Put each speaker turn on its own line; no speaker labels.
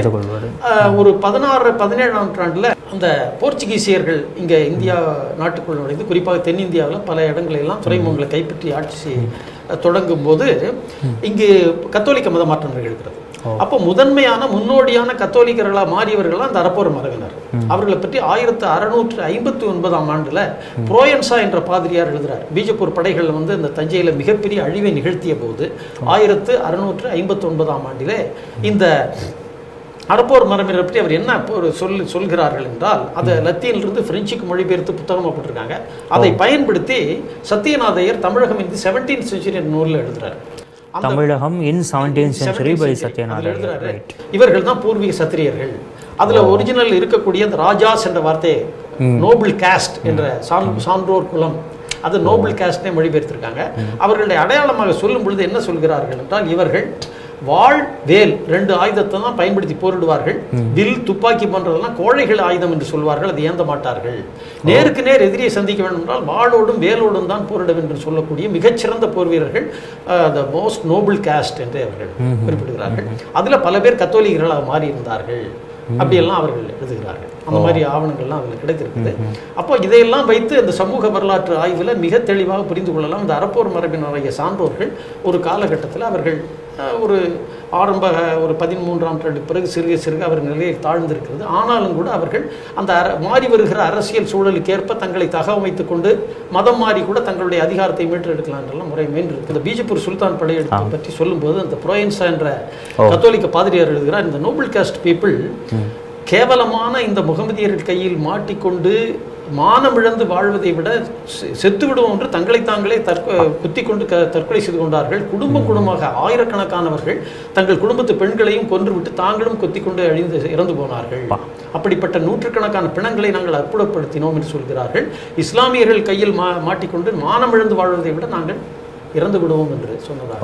புரிந்து கொள்வது
ஆஹ், ஒரு பதினாறு பதினேழாம் நூற்றாண்டுல அந்த போர்ச்சுகீசியர்கள் இங்க இந்தியா நாட்டுக்குள் நுழைந்து குறிப்பாக தென்னிந்தியாவில் பல இடங்களை எல்லாம் துறைமுகங்களை கைப்பற்றி ஆட்சி தொடங்கும் போது இங்கு கத்தோலிக்க மத மாற்றம் நிகழ்கிறது அப்போ முதன்மையான முன்னோடியான கத்தோலிக்கர்களா மாறியவர்கள் அந்த அரப்போர் மரபினர் அவர்களை பற்றி ஆயிரத்து அறுநூற்று ஐம்பத்தி ஒன்பதாம் ஆண்டுல புரோயன்சா என்ற பாதிரியார் எழுதுறார். பீஜப்பூர் படைகள் வந்து இந்த தஞ்சையில மிகப்பெரிய அழிவை நிகழ்த்திய போது ஆயிரத்து அறுநூற்று ஐம்பத்தி ஒன்பதாம் ஆண்டிலே இந்த அறப்போர் மரபினரை பற்றி அவர் என்ன ஒரு சொல் சொல்கிறார்கள் என்றால் அதை லத்தீனிலிருந்து பிரெஞ்சுக்கு மொழிபெயர்த்து புத்தகமாக போட்டிருக்காங்க. அதை பயன்படுத்தி சத்தியநாதையர் தமிழகம் இந்த செவன்டீன் செஞ்சுரி நூலில் எழுதுறாரு.
தமிழகம் இன் செவன்டீன் சென்ச்சுரி பை ரைட்
இவர்கள் தான் பூர்வீக சத்திரியர்கள். அதுல ஒரிஜினல் இருக்கக்கூடிய அந்த ராஜாஸ் என்ற வார்த்தையை நோபல் காஸ்ட் என்ற சான் சான்றோர் குலம் அது நோபல் காஸ்ட்னே மொழிபெயர்த்திருக்காங்க. அவர்களுடைய அடையாளமாக சொல்லும் பொழுது என்ன சொல்கிறார்கள் என்றால் இவர்கள் வாழ் வேல் ரெண்டு ஆயுதத்தை தான் பயன்படுத்தி போரிடுவார்கள். வில் துப்பாக்கி போன்றதெல்லாம் கோழைகள் ஆயுதம் என்று சொல்வார்கள். அதை ஏந்த மாட்டார்கள். நேருக்கு நேர் எதிரியை சந்திக்க வேண்டும் என்றால் வாளோடும் வேலோடும் தான் போரிட என்று சொல்லக்கூடிய மிகச்சிறந்த போர் வீரர்கள் த மோஸ்ட் நோபல் காஸ்ட் என்று அவர்கள் குறிப்பிடுகிறார்கள். அதுல பல பேர் கத்தோலிகர்களாக மாறி இருந்தார்கள் அப்படியெல்லாம் அவர்கள் எழுதுகிறார்கள். அந்த மாதிரி ஆவணங்கள்லாம் அதில் கிடைத்திருக்குது. அப்போ இதையெல்லாம் வைத்து இந்த சமூக வரலாற்று ஆய்வுல மிக தெளிவாக புரிந்து கொள்ளலாம். இந்த அறப்போர் மரபினருடைய சான்றோர்கள் ஒரு காலகட்டத்தில் அவர்கள் ஒரு ஆரம்ப ஒரு பதிமூன்றாம் நூற்றாண்டு பிறகு சிறுக சிறுக அவர் நிலையை தாழ்ந்திருக்கிறது. ஆனாலும் கூட அவர்கள் அந்த அர மாறி வருகிற அரசியல் சூழலுக்கேற்ப தங்களை தகவமைத்துக் கொண்டு மதம் மாறி கூட தங்களுடைய அதிகாரத்தை மீட்டெடுக்கலாம் என்றெல்லாம் முறை மீண்டிருக்கு இந்த பீஜப்பூர் சுல்தான் படையெடுப்பு பற்றி சொல்லும்போது அந்த புரோயன்சா என்ற கத்தோலிக்க பாதிரியார் எழுதுகிறார் இந்த நோபல் காஸ்ட் பீப்புள் கேவலமான இந்த முகமதியர்கள் கையில் மாட்டிக்கொண்டு மானமிழந்து வாழ்வதை விட செத்து விடுவோம் என்று தங்களை தாங்களே தற்கொ குத்தி கொண்டு க தற்கொலை செய்து கொண்டார்கள். குடும்பம் குடும்பமாக ஆயிரக்கணக்கானவர்கள் தங்கள் குடும்பத்து பெண்களையும் கொன்றுவிட்டு தாங்களும் கொத்தி கொண்டு அழிந்து இறந்து போனார்கள். அப்படிப்பட்ட நூற்றுக்கணக்கான பிணங்களை நாங்கள் அற்புதப்படுத்தினோம் என்று சொல்கிறார்கள். இஸ்லாமியர்கள் கையில் மா மாட்டிக்கொண்டு மானமிழந்து வாழ்வதை விட நாங்கள் இறந்து விடுவோம் என்று சொன்னதாக.